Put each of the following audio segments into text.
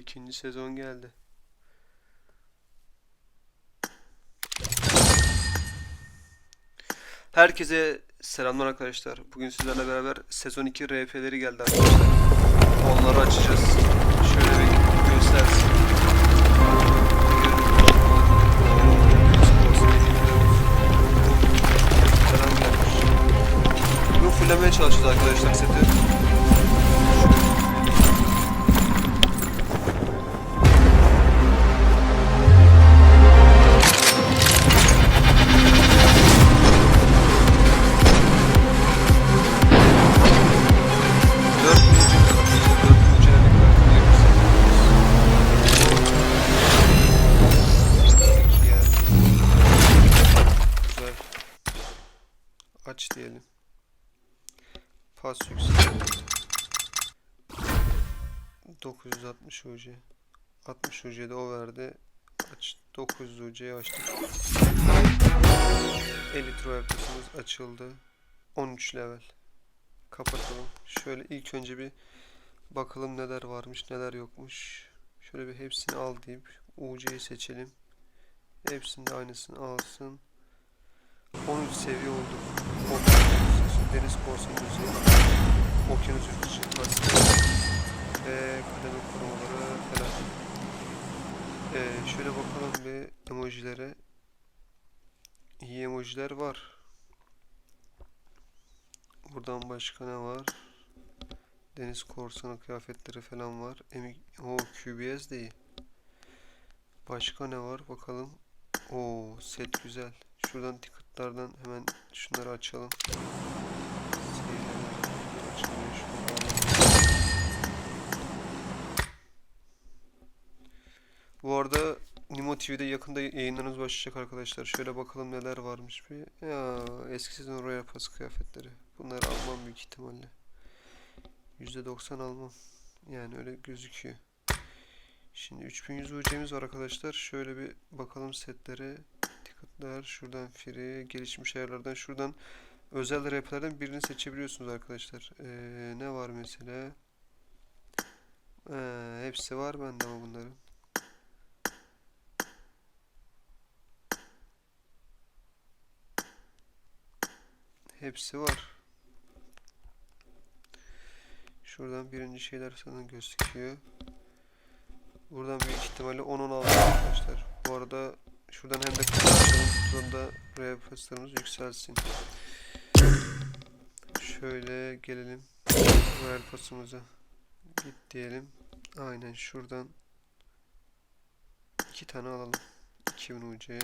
ikinci sezon geldi. Herkese selamlar arkadaşlar. Bugün sizlerle beraber sezon 2 RP'leri geldi arkadaşlar. Onları açacağız. 960 UC. 60 UC'de o verdi. Aç 900 UC'ye açtık. Elite royaltısımız açıldı. 13 level. Kapatalım. Şöyle ilk önce bir bakalım neler varmış neler yokmuş. Şöyle bir hepsini al deyip UC'yi seçelim. Hepsinin de aynısını alsın. 13 seviye. Okyanus, deniz korsan müziği, okyanus ürkütücü tasarım ve kademe korumaları falan. Ee, şöyle bakalım bir emojilere. İyi emojiler var. Buradan başka ne var? Deniz korsanı kıyafetleri falan var. Emi o QBS değil. Başka ne var bakalım. O set güzel. Şuradan ticketlardan hemen şunları açalım. Seyirler açılıyor şuradan. Bu arada Nimo TV'de yakında yayınlarımız başlayacak arkadaşlar. Şöyle bakalım neler varmış bir. Ya eski sezon Royal Pass kıyafetleri. Bunları almam büyük ihtimalle. %90 almam. Yani öyle gözüküyor. Şimdi 3100 UC'miz var arkadaşlar. Şöyle bir bakalım setlere. Ticketlar şuradan free gelişmiş ayarlardan şuradan özel raplerden birini seçebiliyorsunuz arkadaşlar. Ee, ne var mesela? Ee, hepsi var bende ama bunların. Hepsi var. Şuradan birinci şeyler sana gözüküyor. Buradan büyük ihtimalle 10-16 arkadaşlar. Bu arada şuradan hem de kutu açalım. Kutudan da buraya paslarımız yükselsin. Şöyle gelelim. Pasımıza. Git diyelim. Aynen şuradan iki tane alalım. 2000 UC'ye.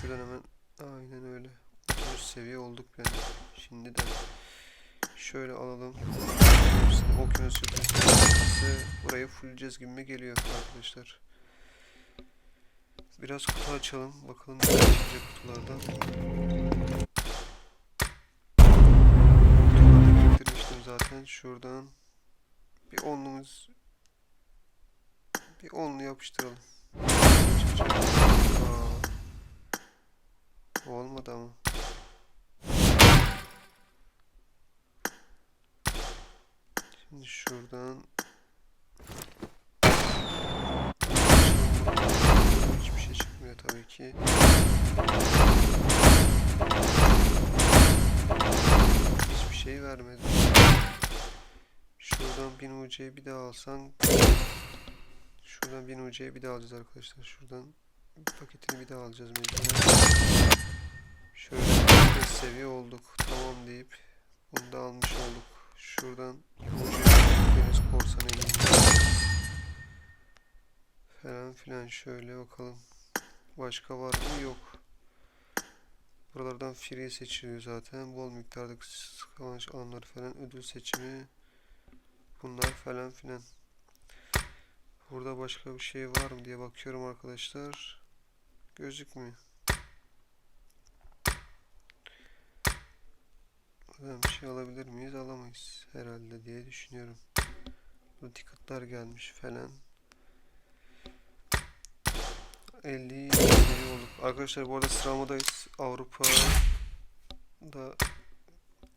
Şuradan hemen aynen öyle. 30 seviye olduk yani. Şimdi de şöyle alalım. Okyanus sürprizi burayı fulleyeceğiz gibime geliyor arkadaşlar. Biraz kutu açalım. Bakalım ne çıkacak kutulardan. Biriktirmiştim zaten. Şuradan bir onluğumuz bir onlu yapıştıralım. Aa. Olmadı ama. Şimdi şuradan hiçbir şey çıkmıyor tabii ki. Hiçbir şey vermedi. Şuradan 1000 UC'yi bir daha alsan Şuradan 1000 UC'yi bir daha alacağız arkadaşlar. Şuradan paketini bir daha alacağız mecburen. Şöyle 5 seviye olduk. Tamam deyip bunu da almış olduk. Şuradan Korsan. Falan filan şöyle bakalım. Başka var mı? Yok. Buralardan free seçiliyor zaten. Bol miktardaki kazanç alanları falan ödül seçimi. Bunlar falan filan. Burada başka bir şey var mı diye bakıyorum arkadaşlar. Gözükmüyor. Buradan bir şey alabilir miyiz? Alamayız herhalde diye düşünüyorum. Bu ticketlar gelmiş falan. 50 seviye olduk. Arkadaşlar bu arada sıramadayız. Avrupa'da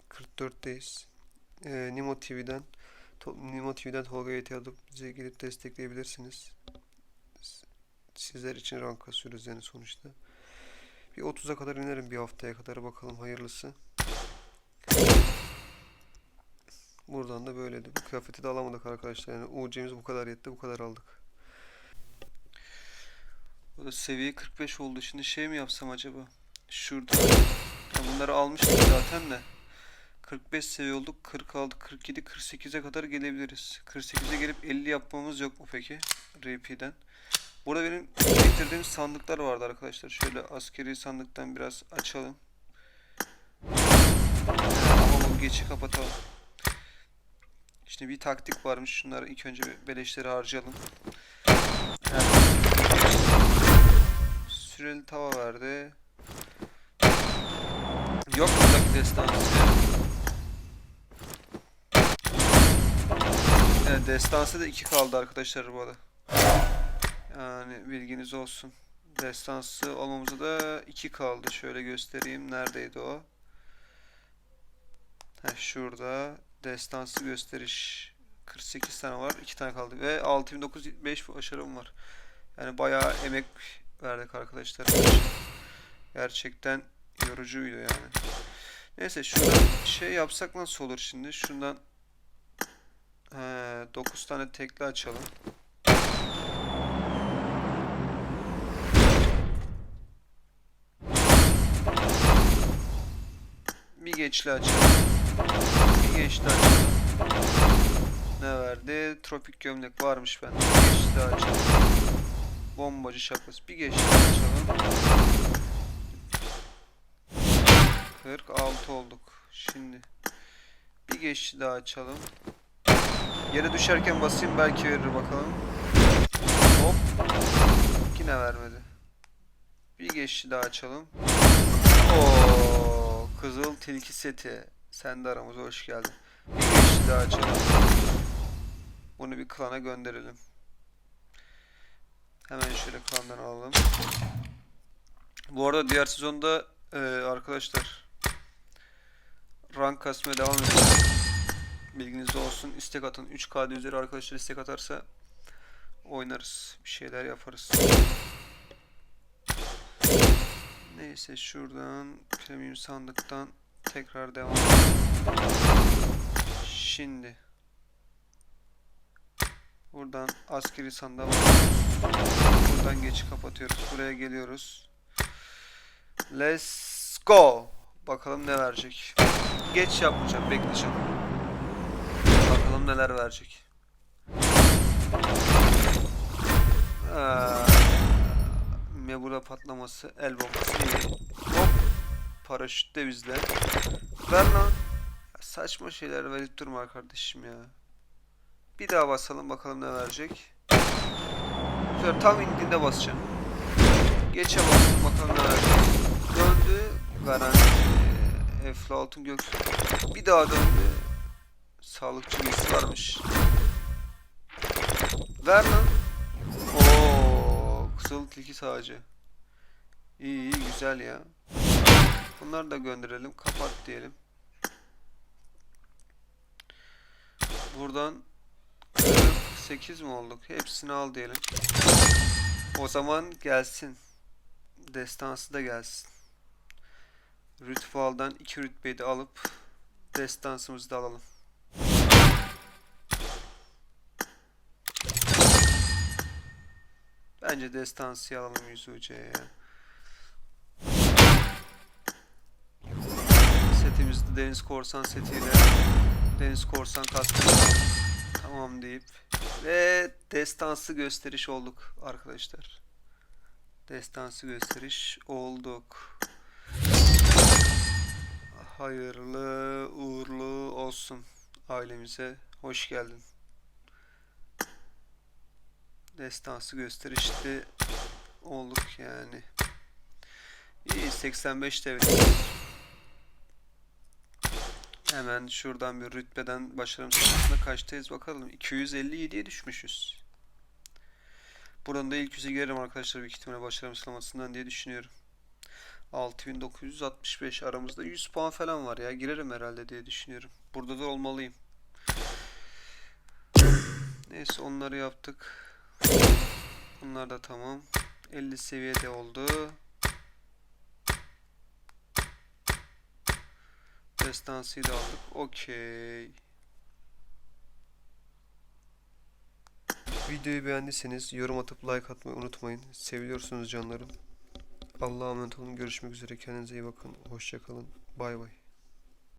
44'teyiz. Ee, Nimo TV'den Nimo TV'den Tolga YT alıp bize gelip destekleyebilirsiniz. Sizler için rank kasıyoruz yani sonuçta. Bir 30'a kadar inerim bir haftaya kadar bakalım hayırlısı. Buradan da böyleydi. Bu kıyafeti de alamadık arkadaşlar. Yani UC'miz bu kadar yetti. Bu kadar aldık. Bu da seviye 45 oldu. Şimdi şey mi yapsam acaba? Şurada. Ya bunları almıştık zaten de. 45 seviye olduk. 46, 47, 48'e kadar gelebiliriz. 48'e gelip 50 yapmamız yok mu peki? RP'den. Burada benim biriktirdiğim sandıklar vardı arkadaşlar. Şöyle askeri sandıktan biraz açalım. Ama bu geçi kapatalım. Şimdi bir taktik varmış. Şunları ilk önce beleşleri harcayalım. Evet. Süreli tava verdi. Yok buradaki destansı. Evet, destansı da 2 kaldı arkadaşlar bu arada. Yani bilginiz olsun. Destansı olmamıza da 2 kaldı. Şöyle göstereyim. Neredeydi o? Heh, şurada. Destansı gösteriş. 48 tane var. 2 tane kaldı. Ve 6905 başarım var. Yani bayağı emek verdik arkadaşlar. Gerçekten yorucuydu yani. Neyse şuradan şey yapsak nasıl olur şimdi? Şundan he, 9 tane tekli açalım. Bir geçli açalım. Açalım. Ne verdi? Tropik gömlek varmış bende. Bir geçli açalım. Bombacı şapkası. Bir geçli açalım. 46 olduk. Şimdi bir geçli daha açalım. Yere düşerken basayım belki verir bakalım. Hop. Yine vermedi. Bir geçli daha açalım. Oo, Kızıl Tilki seti. Sen de aramıza hoş geldin. Bir daha açalım. Bunu bir klana gönderelim. Hemen şöyle klandan alalım. Bu arada diğer sezonda e, arkadaşlar rank kasmaya devam edeceğim. Bilginiz olsun. İstek atın. 3K'da üzeri arkadaşlar istek atarsa oynarız. Bir şeyler yaparız. Neyse şuradan premium sandıktan tekrar devam Şimdi buradan askeri sandığa. Buradan geçi kapatıyoruz. Buraya geliyoruz. Let's go. Bakalım ne verecek. Geç yapmayacağım, bekleyeceğim. Bakalım neler verecek. Aa, Mebula patlaması, el bombası. Paraşüt de bizde. Ver lan. Saçma şeyler verip durma kardeşim ya. Bir daha basalım bakalım ne verecek. Şöyle tam indiğinde basacağım. Geçe bastım bakalım ne verecek. Döndü. Garanti. Efli altın gök. Bir daha döndü. Sağlıkçı birisi varmış. Ver lan. Oo, kızıl tilki sağcı. İyi iyi güzel ya. Bunları da gönderelim. Kapat diyelim. Buradan 48 mi olduk? Hepsini al diyelim. O zaman gelsin. Destansı da gelsin. Rütbal'dan 2 rütbeyi de alıp destansımızı da alalım. Bence destansı alalım 100 UC'ye ya. Deniz Korsan setiyle Deniz Korsan kaskını. Tamam deyip ve destansı gösteriş olduk arkadaşlar. Destansı gösteriş olduk. Hayırlı uğurlu olsun ailemize. Hoş geldin. Destansı gösterişte olduk yani. İyi 85 devlet. Hemen şuradan bir rütbeden başarım sırasında kaçtayız bakalım. 257'ye düşmüşüz. Buradan da ilk yüze girerim arkadaşlar büyük ihtimalle başarım sıralamasından diye düşünüyorum. 6965 aramızda 100 puan falan var ya girerim herhalde diye düşünüyorum. Burada da olmalıyım. Neyse onları yaptık. Bunlar da tamam. 50 seviyede oldu. Destansıyı da aldık. Okey. Videoyu beğendiyseniz yorum atıp like atmayı unutmayın. Seviliyorsunuz canlarım. Allah'a emanet olun. Görüşmek üzere. Kendinize iyi bakın. Hoşça kalın. Bay bay.